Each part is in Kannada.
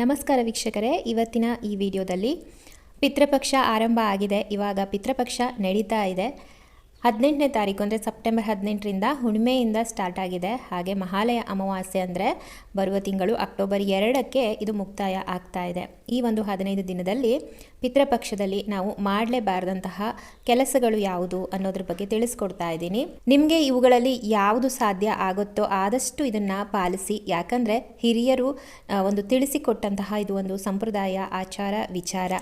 ನಮಸ್ಕಾರ ವೀಕ್ಷಕರೇ ಇವತ್ತಿನ ಈ ವಿಡಿಯೋದಲ್ಲಿ ಪಿತೃಪಕ್ಷ ಆರಂಭ ಆಗಿದೆ. ಇವಾಗ ಪಿತೃಪಕ್ಷ ನಡೀತಾ ಇದೆ. ಹದಿನೆಂಟನೇ ತಾರೀಕು ಅಂದರೆ ಸೆಪ್ಟೆಂಬರ್ ಹದಿನೆಂಟರಿಂದ ಹುಣ್ಮೆಯಿಂದ ಸ್ಟಾರ್ಟ್ ಆಗಿದೆ. ಹಾಗೆ ಮಹಾಲಯ ಅಮಾವಾಸ್ಯೆ ಅಂದರೆ ಬರುವ ತಿಂಗಳು ಅಕ್ಟೋಬರ್ ಎರಡಕ್ಕೆ ಇದು ಮುಕ್ತಾಯ ಆಗ್ತಾ ಇದೆ. ಈ ಒಂದು ಹದಿನೈದು ದಿನದಲ್ಲಿ ಪಿತೃಪಕ್ಷದಲ್ಲಿ ನಾವು ಮಾಡಲೇಬಾರದಂತಹ ಕೆಲಸಗಳು ಯಾವುದು ಅನ್ನೋದ್ರ ಬಗ್ಗೆ ತಿಳಿಸ್ಕೊಡ್ತಾ ಇದ್ದೀನಿ. ನಿಮಗೆ ಇವುಗಳಲ್ಲಿ ಯಾವುದು ಸಾಧ್ಯ ಆಗುತ್ತೋ ಆದಷ್ಟು ಇದನ್ನು ಪಾಲಿಸಿ. ಯಾಕಂದರೆ ಹಿರಿಯರು ಒಂದು ತಿಳಿಸಿಕೊಟ್ಟಂತಹ ಇದು ಒಂದು ಸಂಪ್ರದಾಯ, ಆಚಾರ, ವಿಚಾರ.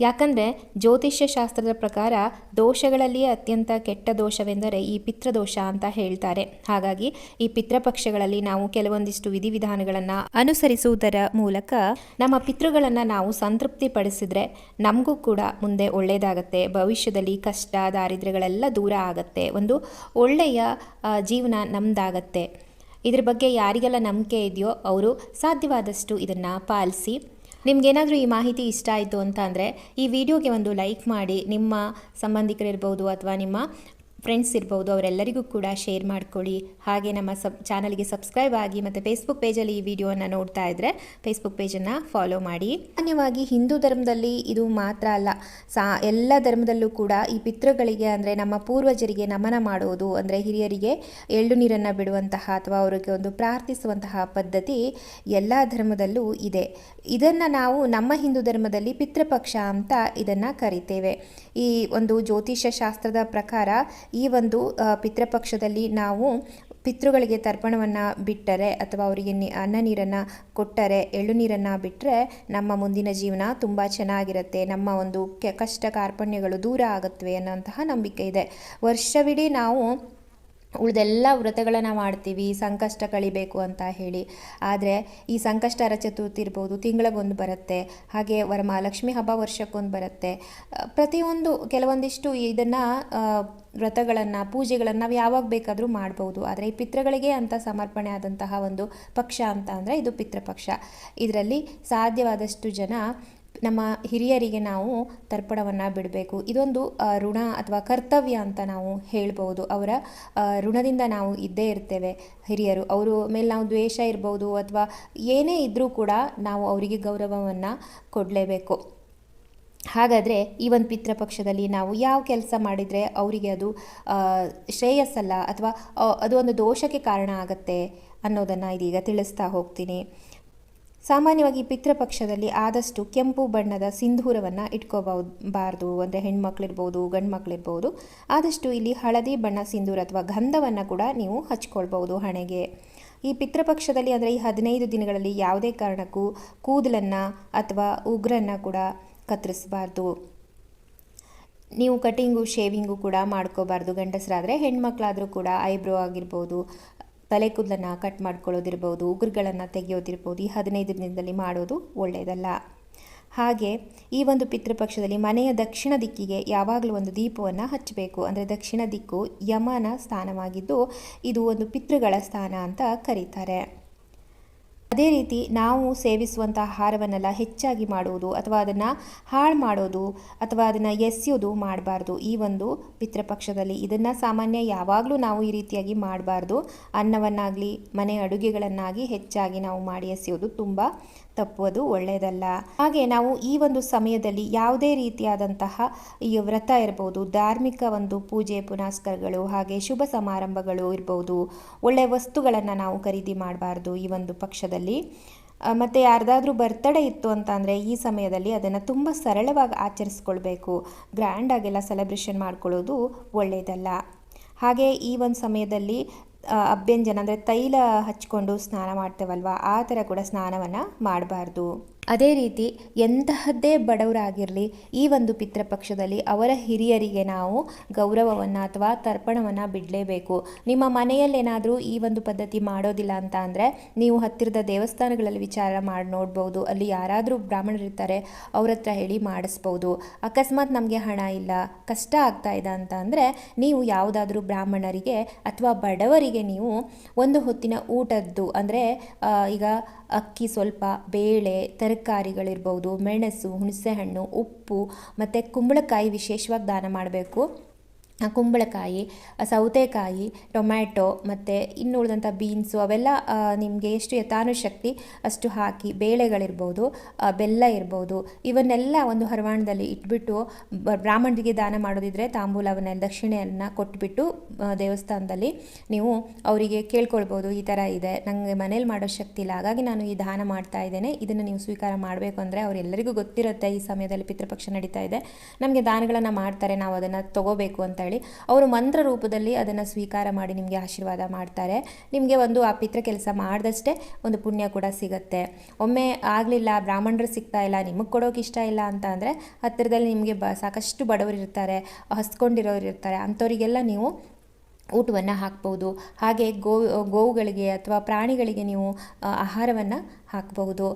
ಯಾಕಂದರೆ ಜ್ಯೋತಿಷ್ಯ ಶಾಸ್ತ್ರದ ಪ್ರಕಾರ ದೋಷಗಳಲ್ಲಿಯೇ ಅತ್ಯಂತ ಕೆಟ್ಟ ದೋಷವೆಂದರೆ ಈ ಪಿತೃದೋಷ ಅಂತ ಹೇಳ್ತಾರೆ. ಹಾಗಾಗಿ ಈ ಪಿತೃಪಕ್ಷಗಳಲ್ಲಿ ನಾವು ಕೆಲವೊಂದಿಷ್ಟು ವಿಧಿವಿಧಾನಗಳನ್ನು ಅನುಸರಿಸುವುದರ ಮೂಲಕ ನಮ್ಮ ಪಿತೃಗಳನ್ನು ನಾವು ಸಂತೃಪ್ತಿ ಪಡಿಸಿದ್ರೆ ನಮಗೂ ಕೂಡ ಮುಂದೆ ಒಳ್ಳೆಯದಾಗತ್ತೆ ಭವಿಷ್ಯದಲ್ಲಿ ಕಷ್ಟ, ದಾರಿದ್ರ್ಯಗಳೆಲ್ಲ ದೂರ ಆಗತ್ತೆ. ಒಂದು ಒಳ್ಳೆಯ ಜೀವನ ನಮ್ಮದಾಗತ್ತೆ ಇದ್ರ ಬಗ್ಗೆ ಯಾರಿಗೆಲ್ಲ ನಂಬಿಕೆ ಇದೆಯೋ ಅವರು ಸಾಧ್ಯವಾದಷ್ಟು ಇದನ್ನು ಪಾಲಿಸಿ ನಿಮ್ಗೇನಾದರೂ ಈ ಮಾಹಿತಿ ಇಷ್ಟ ಆಯಿತು ಅಂತ ಅಂದರೆ ಈ ವಿಡಿಯೋಗೆ ಒಂದು ಲೈಕ್ ಮಾಡಿ, ನಿಮ್ಮ ಸಂಬಂಧಿಕರಿರ್ಬೋದು ಅಥವಾ ನಿಮ್ಮ ಫ್ರೆಂಡ್ಸ್ ಇರ್ಬೋದು, ಅವರೆಲ್ಲರಿಗೂ ಕೂಡ ಶೇರ್ ಮಾಡ್ಕೊಳ್ಳಿ. ಹಾಗೆ ನಮ್ಮ ಸಬ್ ಚಾನಲ್ಗೆ ಸಬ್ಸ್ಕ್ರೈಬ್ ಆಗಿ ಮತ್ತು ಫೇಸ್ಬುಕ್ ಪೇಜಲ್ಲಿ ಈ ವಿಡಿಯೋನ ನೋಡ್ತಾ ಇದ್ದರೆ ಫೇಸ್ಬುಕ್ ಪೇಜನ್ನು ಫಾಲೋ ಮಾಡಿ. ಸಾಮಾನ್ಯವಾಗಿ ಹಿಂದೂ ಧರ್ಮದಲ್ಲಿ ಇದು ಮಾತ್ರ ಅಲ್ಲ. ಸಾ, ಎಲ್ಲ ಧರ್ಮದಲ್ಲೂ ಕೂಡ ಈ ಪಿತೃಗಳಿಗೆ ಅಂದರೆ ನಮ್ಮ ಪೂರ್ವಜರಿಗೆ ನಮನ ಮಾಡುವುದು ಅಂದರೆ ಹಿರಿಯರಿಗೆ ಎಳ್ಳು ನೀರನ್ನು ಬಿಡುವಂತಹ ಅಥವಾ ಅವರಿಗೆ ಒಂದು ಪ್ರಾರ್ಥಿಸುವಂತಹ ಪದ್ಧತಿ ಎಲ್ಲ ಧರ್ಮದಲ್ಲೂ ಇದೆ. ಇದನ್ನು ನಾವು ನಮ್ಮ ಹಿಂದೂ ಧರ್ಮದಲ್ಲಿ ಪಿತೃಪಕ್ಷ ಅಂತ ಇದನ್ನು ಕರಿತೇವೆ. ಈ ಒಂದು ಜ್ಯೋತಿಷ್ಯ ಶಾಸ್ತ್ರದ ಪ್ರಕಾರ ಈ ಒಂದು ಪಿತೃಪಕ್ಷದಲ್ಲಿ ನಾವು ಪಿತೃಗಳಿಗೆ ತರ್ಪಣವನ್ನು ಬಿಟ್ಟರೆ ಅಥವಾ ಅವರಿಗೆ ಅನ್ನ ನೀರನ್ನು ಕೊಟ್ಟರೆ, ಎಳ್ಳು ನೀರನ್ನು ಬಿಟ್ಟರೆ ನಮ್ಮ ಮುಂದಿನ ಜೀವನ ತುಂಬ ಚೆನ್ನಾಗಿರುತ್ತೆ. ನಮ್ಮ ಒಂದು ಕಷ್ಟ ಕಾರ್ಪಣ್ಯಗಳು ದೂರ ಆಗುತ್ತವೆ ಅನ್ನೋಂತಹ ನಂಬಿಕೆ ಇದೆ. ವರ್ಷವಿಡೀ ನಾವು ಉಳಿದೆಲ್ಲ ವ್ರತಗಳನ್ನು ಮಾಡ್ತೀವಿ, ಸಂಕಷ್ಟ ಕಳಿಬೇಕು ಅಂತ ಹೇಳಿ. ಆದರೆ ಈ ಸಂಕಷ್ಟರ ಚತುರ್ಥಿ ಇರ್ಬೋದು, ತಿಂಗಳಿಗೊಂದು ಬರುತ್ತೆ, ಹಾಗೆ ವರಮಹಾಲಕ್ಷ್ಮಿ ಹಬ್ಬ ವರ್ಷಕ್ಕೊಂದು ಬರುತ್ತೆ. ಪ್ರತಿಯೊಂದು ಕೆಲವೊಂದಿಷ್ಟು ಇದನ್ನು ವ್ರತಗಳನ್ನು, ಪೂಜೆಗಳನ್ನು ನಾವು ಯಾವಾಗ ಬೇಕಾದರೂ ಮಾಡ್ಬೋದು. ಆದರೆ ಈ ಪಿತೃಗಳಿಗೆ ಅಂತ ಸಮರ್ಪಣೆ ಆದಂತಹ ಒಂದು ಪಕ್ಷ ಅಂತ ಅಂದರೆ ಇದು ಪಿತೃಪಕ್ಷ. ಇದರಲ್ಲಿ ಸಾಧ್ಯವಾದಷ್ಟು ಜನ ನಮ್ಮ ಹಿರಿಯರಿಗೆ ನಾವು ತರ್ಪಣವನ್ನು ಬಿಡಬೇಕು. ಇದೊಂದು ಋಣ ಅಥವಾ ಕರ್ತವ್ಯ ಅಂತ ನಾವು ಹೇಳ್ಬೋದು ಅವರ ಋಣದಿಂದ ನಾವು ಇದ್ದೇ ಇರ್ತೇವೆ ಹಿರಿಯರು. ಅವರು ಮೇಲೆ ನಾವು ದ್ವೇಷ ಇರ್ಬೋದು ಅಥವಾ ಏನೇ ಇದ್ದರೂ ಕೂಡ ನಾವು ಅವರಿಗೆ ಗೌರವವನ್ನು ಕೊಡಲೇಬೇಕು. ಹಾಗಾದರೆ ಈ ಒಂದು ಪಿತೃಪಕ್ಷದಲ್ಲಿ ನಾವು ಯಾವ ಕೆಲಸ ಮಾಡಿದರೆ ಅವರಿಗೆ ಅದು ಶ್ರೇಯಸ್ಸಲ್ಲ ಅಥವಾ ಅದು ಒಂದು ದೋಷಕ್ಕೆ ಕಾರಣ ಆಗತ್ತೆ ಅನ್ನೋದನ್ನು ಇದೀಗ ತಿಳಿಸ್ತಾ ಹೋಗ್ತೀನಿ. ಸಾಮಾನ್ಯವಾಗಿ ಪಿತೃಪಕ್ಷದಲ್ಲಿ ಆದಷ್ಟು ಕೆಂಪು ಬಣ್ಣದ ಸಿಂಧೂರವನ್ನು ಇಟ್ಕೋಬಹುದು ಬಾರ್ದು ಅಂದರೆ ಹೆಣ್ಮಕ್ಳಿರ್ಬೋದು ಗಂಡು ಮಕ್ಕಳಿರ್ಬೋದು ಆದಷ್ಟು ಇಲ್ಲಿ ಹಳದಿ ಬಣ್ಣ ಸಿಂಧೂರ ಅಥವಾ ಗಂಧವನ್ನು ಕೂಡ ನೀವು ಹಚ್ಕೊಳ್ಬೋದು ಹಣೆಗೆ. ಈ ಪಿತೃಪಕ್ಷದಲ್ಲಿ ಅಂದರೆ ಈ ಹದಿನೈದು ದಿನಗಳಲ್ಲಿ ಯಾವುದೇ ಕಾರಣಕ್ಕೂ ಕೂದಲನ್ನು ಅಥವಾ ಉಗ್ರನ್ನು ಕೂಡ ಕತ್ತರಿಸಬಾರ್ದು. ನೀವು ಕಟಿಂಗು, ಶೇವಿಂಗು ಕೂಡ ಮಾಡ್ಕೋಬಾರ್ದು. ಗಂಡಸರಾದರೆ ಹೆಣ್ಮಕ್ಳಾದರೂ ಕೂಡ ಐಬ್ರೋ ಆಗಿರ್ಬೋದು ತಲೆ ಕೂದಲನ್ನು ಕಟ್ ಮಾಡ್ಕೊಳ್ಳೋದಿರ್ಬೋದು, ಉಗುರುಗಳನ್ನು ತೆಗೆಯೋದಿರ್ಬೋದು, ಈ ಹದಿನೈದು ದಿನದಲ್ಲಿ ಮಾಡೋದು ಒಳ್ಳೆಯದಲ್ಲ. ಹಾಗೆ ಈ ಒಂದು ಪಿತೃಪಕ್ಷದಲ್ಲಿ ಮನೆಯ ದಕ್ಷಿಣ ದಿಕ್ಕಿಗೆ ಯಾವಾಗಲೂ ಒಂದು ದೀಪವನ್ನು ಹಚ್ಚಬೇಕು. ಅಂದರೆ ದಕ್ಷಿಣ ದಿಕ್ಕು ಯಮನ ಸ್ಥಾನವಾಗಿದ್ದು ಇದು ಒಂದು ಪಿತೃಗಳ ಸ್ಥಾನ ಅಂತ ಕರೀತಾರೆ. ಅದೇ ರೀತಿ ನಾವು ಸೇವಿಸುವಂಥ ಆಹಾರವನ್ನೆಲ್ಲ ಹೆಚ್ಚಾಗಿ ಮಾಡುವುದು ಅಥವಾ ಅದನ್ನು ಹಾಳು ಮಾಡೋದು ಅಥವಾ ಅದನ್ನು ಎಸೆಯೋದು ಮಾಡಬಾರ್ದು. ಈ ಒಂದು ಪಿತೃಪಕ್ಷದಲ್ಲಿ ಇದನ್ನು ಸಾಮಾನ್ಯ ಯಾವಾಗಲೂ ನಾವು ಈ ರೀತಿಯಾಗಿ ಮಾಡಬಾರ್ದು. ಅನ್ನವನ್ನಾಗಲಿ, ಮನೆ ಅಡುಗೆಗಳನ್ನಾಗಿ ಹೆಚ್ಚಾಗಿ ನಾವು ಮಾಡಿ ಎಸೆಯೋದು ತುಂಬ ತಪ್ಪುವುದು ಒಳ್ಳೆಯದಲ್ಲ ಹಾಗೆ ನಾವು ಈ ಒಂದು ಸಮಯದಲ್ಲಿ ಯಾವುದೇ ರೀತಿಯಾದಂತಹ ಈ ವ್ರತ ಇರ್ಬೋದು, ಧಾರ್ಮಿಕ ಒಂದು ಪೂಜೆ, ಪುನಸ್ಕಾರಗಳು, ಹಾಗೆ ಶುಭ ಸಮಾರಂಭಗಳು ಇರ್ಬೋದು ಒಳ್ಳೆಯ ವಸ್ತುಗಳನ್ನು ನಾವು ಖರೀದಿ ಮಾಡಬಾರ್ದು ಈ ಒಂದು ಪಕ್ಷದಲ್ಲಿ. ಆ, ಮತ್ತೆ ಯಾರ್ದಾದ್ರೂ ಬರ್ತಡೇ ಇತ್ತು ಅಂತ ಅಂದರೆ ಈ ಸಮಯದಲ್ಲಿ ಅದನ್ನು ತುಂಬ ಸರಳವಾಗಿ ಆಚರಿಸ್ಕೊಳ್ಬೇಕು. ಗ್ರ್ಯಾಂಡಾಗೆಲ್ಲ ಸೆಲೆಬ್ರೇಷನ್ ಮಾಡ್ಕೊಳ್ಳೋದು ಒಳ್ಳೆಯದಲ್ಲ ಹಾಗೆ ಈ ಒಂದು ಸಮಯದಲ್ಲಿ ಅಭ್ಯಂಜನ ಅಂದರೆ ತೈಲ ಹಚ್ಕೊಂಡು ಸ್ನಾನ ಮಾಡ್ತೇವಲ್ವ ಆ ಥರ ಕೂಡ ಸ್ನಾನವನ್ನು ಮಾಡಬಾರ್ದು. ಅದೇ ರೀತಿ ಎಂತಹದ್ದೇ ಬಡವರಾಗಿರಲಿ, ಈ ಒಂದು ಪಿತೃಪಕ್ಷದಲ್ಲಿ ಅವರ ಹಿರಿಯರಿಗೆ ನಾವು ಗೌರವವನ್ನು ಅಥವಾ ತರ್ಪಣವನ್ನು ಬಿಡಲೇಬೇಕು. ನಿಮ್ಮ ಮನೆಯಲ್ಲೇನಾದರೂ ಈ ಒಂದು ಪದ್ಧತಿ ಮಾಡೋದಿಲ್ಲ ಅಂತ ಅಂದರೆ ನೀವು ಹತ್ತಿರದ ದೇವಸ್ಥಾನಗಳಲ್ಲಿ ವಿಚಾರ ಮಾಡಿ ನೋಡ್ಬೋದು, ಅಲ್ಲಿ ಯಾರಾದರೂ ಬ್ರಾಹ್ಮಣರಿರ್ತಾರೆ ಅವ್ರ ಹತ್ರ ಹೇಳಿ ಮಾಡಿಸ್ಬೋದು. ಅಕಸ್ಮಾತ್ ನಮಗೆ ಹಣ ಇಲ್ಲ, ಕಷ್ಟ ಆಗ್ತಾ ಇದೆ ಅಂತ ಅಂದರೆ ನೀವು ಯಾವುದಾದ್ರೂ ಬ್ರಾಹ್ಮಣರಿಗೆ ಅಥವಾ ಬಡವರಿಗೆ ನೀವು ಒಂದು ಹೊತ್ತಿನ ಊಟದ್ದು ಅಂದರೆ ಈಗ ಅಕ್ಕಿ ಸ್ವಲ್ಪ, ಬೇಳೆ ತರಕಾರಿಗಳಿರ್ಬೋದು ಮೆಣಸು ಹುಣಸೆಹಣ್ಣು ಉಪ್ಪು ಮತ್ತು ಕುಂಬಳಕಾಯಿ ವಿಶೇಷವಾಗಿ ದಾನ ಮಾಡಬೇಕು. ಕುಂಬಳಕಾಯಿ ಸೌತೆಕಾಯಿ, ಟೊಮ್ಯಾಟೊ ಮತ್ತು ಇನ್ನು ಉಳಿದಂಥ ಬೀನ್ಸು ಅವೆಲ್ಲ ನಿಮಗೆ ಎಷ್ಟು ಯಥಾನುಶಕ್ತಿ ಅಷ್ಟು ಹಾಕಿ ಬೇಳೆಗಳಿರ್ಬೋದು ಬೆಲ್ಲ ಇರ್ಬೋದು, ಇವನ್ನೆಲ್ಲ ಒಂದು ಹರವಾಣದಲ್ಲಿ ಇಟ್ಬಿಟ್ಟು ಬ್ರಾಹ್ಮಣರಿಗೆ ದಾನ ಮಾಡೋದಿದ್ರೆ ತಾಂಬೂಲವನ್ನ ದಕ್ಷಿಣೆಯನ್ನು ಕೊಟ್ಬಿಟ್ಟು ದೇವಸ್ಥಾನದಲ್ಲಿ ನೀವು ಅವರಿಗೆ ಕೇಳ್ಕೊಳ್ಬೋದು, ಈ ಥರ ಇದೆ ನನಗೆ ಮನೇಲಿ ಮಾಡೋ ಶಕ್ತಿ ಇಲ್ಲ, ಹಾಗಾಗಿ ನಾನು ಈ ದಾನ ಮಾಡ್ತಾ ಇದ್ದೇನೆ, ಇದನ್ನು ನೀವು ಸ್ವೀಕಾರ ಮಾಡಬೇಕು ಅಂದರೆ ಅವರೆಲ್ಲರಿಗೂ ಗೊತ್ತಿರುತ್ತೆ ಈ ಸಮಯದಲ್ಲಿ ಪಿತೃಪಕ್ಷ ನಡೀತಾ ಇದೆ, ನಮಗೆ ದಾನಗಳನ್ನು ಮಾಡ್ತಾರೆ, ನಾವು ಅದನ್ನು ತಗೋಬೇಕು ಅಂತ ಅವರು ಮಂತ್ರ ರೂಪದಲ್ಲಿ ಅದನ್ನು ಸ್ವೀಕಾರ ಮಾಡಿ ನಿಮಗೆ ಆಶೀರ್ವಾದ ಮಾಡ್ತಾರೆ. ನಿಮಗೆ ಒಂದು ಆ ಪಿತ್ರ ಕೆಲಸ ಮಾಡಿದಷ್ಟೇ ಒಂದು ಪುಣ್ಯ ಕೂಡ ಸಿಗುತ್ತೆ. ಒಮ್ಮೆ ಆಗಲಿಲ್ಲ, ಬ್ರಾಹ್ಮಣರು ಸಿಗ್ತಾ ಇಲ್ಲ, ನಿಮಗೆ ಕೊಡೋಕೆ ಇಷ್ಟ ಇಲ್ಲ ಅಂತ ಅಂದರೆ ಹತ್ತಿರದಲ್ಲಿ ನಿಮಗೆ ಬ, ಸಾಕಷ್ಟು ಬಡವರು ಇರ್ತಾರೆ, ಹಸ್ಕೊಂಡಿರೋರು ಇರ್ತಾರೆ. ಅಂಥವರಿಗೆಲ್ಲ ನೀವು ಊಟವನ್ನು ಹಾಕ್ಬೋದು. ಹಾಗೆ ಗೋ, ಗೋವುಗಳಿಗೆ ಅಥವಾ ಪ್ರಾಣಿಗಳಿಗೆ ನೀವು ಆಹಾರವನ್ನು ಹಾಕಬಹುದು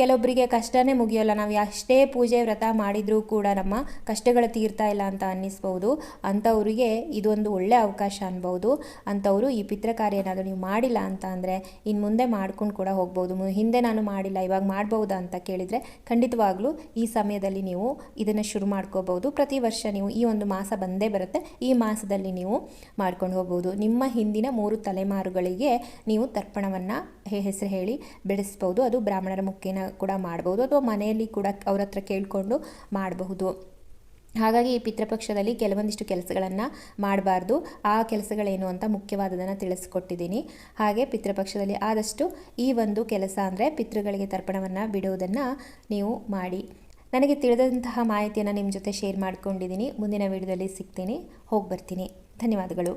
ಕೆಲವೊಬ್ಬರಿಗೆ ಕಷ್ಟನೇ ಮುಗಿಯೋಲ್ಲ. ನಾವು ಎಷ್ಟೇ ಪೂಜೆ, ವ್ರತ ಮಾಡಿದರೂ ಕೂಡ ನಮ್ಮ ಕಷ್ಟಗಳು ತೀರ್ತಾ ಇಲ್ಲ ಅಂತ ಅನ್ನಿಸ್ಬೋದು. ಅಂಥವ್ರಿಗೆ ಇದೊಂದು ಒಳ್ಳೆ ಅವಕಾಶ ಅನ್ಬೋದು. ಅಂಥವರು ಈ ಪಿತ್ರ ಕಾರ್ಯ ಏನಾದರೂ ನೀವು ಮಾಡಿಲ್ಲ ಅಂತ ಅಂದರೆ ಇನ್ನು ಮುಂದೆ ಮಾಡ್ಕೊಂಡು ಕೂಡ ಹೋಗ್ಬೋದು. ಹಿಂದೆ ನಾನು ಮಾಡಿಲ್ಲ, ಇವಾಗ ಮಾಡ್ಬೋದಾ ಅಂತ ಕೇಳಿದರೆ ಖಂಡಿತವಾಗ್ಲೂ ಈ ಸಮಯದಲ್ಲಿ ನೀವು ಇದನ್ನು ಶುರು ಮಾಡ್ಕೋಬೋದು ಪ್ರತಿ ವರ್ಷ ನೀವು ಈ ಒಂದು ಮಾಸ ಬಂದೇ ಬರುತ್ತೆ. ಈ ಮಾಸದಲ್ಲಿ ನೀವು ಮಾಡ್ಕೊಂಡು ಹೋಗ್ಬೋದು. ನಿಮ್ಮ ಹಿಂದಿನ ಮೂರು ತಲೆಮಾರುಗಳಿಗೆ ನೀವು ತರ್ಪಣವನ್ನು ಹೆಸರು ಹೇಳಿ ಬೆಳೆಸ್ಬೋದು. ಅದು ಬ್ರಾಹ್ಮಣರ ಮುಖೇನ ಕೂಡ ಮಾಡ್ಬೋದು ಅಥವಾ ಮನೆಯಲ್ಲಿ ಕೂಡ ಅವ್ರ ಹತ್ರ ಕೇಳಿಕೊಂಡು ಮಾಡಬಹುದು. ಹಾಗಾಗಿ ಈ ಪಿತೃಪಕ್ಷದಲ್ಲಿ ಕೆಲವೊಂದಿಷ್ಟು ಕೆಲಸಗಳನ್ನು ಮಾಡಬಾರ್ದು. ಆ ಕೆಲಸಗಳೇನು ಅಂತ ಮುಖ್ಯವಾದದನ್ನು ತಿಳಿಸ್ಕೊಟ್ಟಿದ್ದೀನಿ. ಹಾಗೆ ಪಿತೃಪಕ್ಷದಲ್ಲಿ ಆದಷ್ಟು ಈ ಒಂದು ಕೆಲಸ ಅಂದರೆ ಪಿತೃಗಳಿಗೆ ತರ್ಪಣವನ್ನು ಬಿಡುವುದನ್ನು ನೀವು ಮಾಡಿ. ನನಗೆ ತಿಳಿದಂತಹ ಮಾಹಿತಿಯನ್ನು ನಿಮ್ಮ ಜೊತೆ ಶೇರ್ ಮಾಡ್ಕೊಂಡಿದ್ದೀನಿ. ಮುಂದಿನ ವಿಡಿಯೋದಲ್ಲಿ ಸಿಗ್ತೀನಿ. ಹೋಗಿ ಬರ್ತೀನಿ ಧನ್ಯವಾದಗಳು.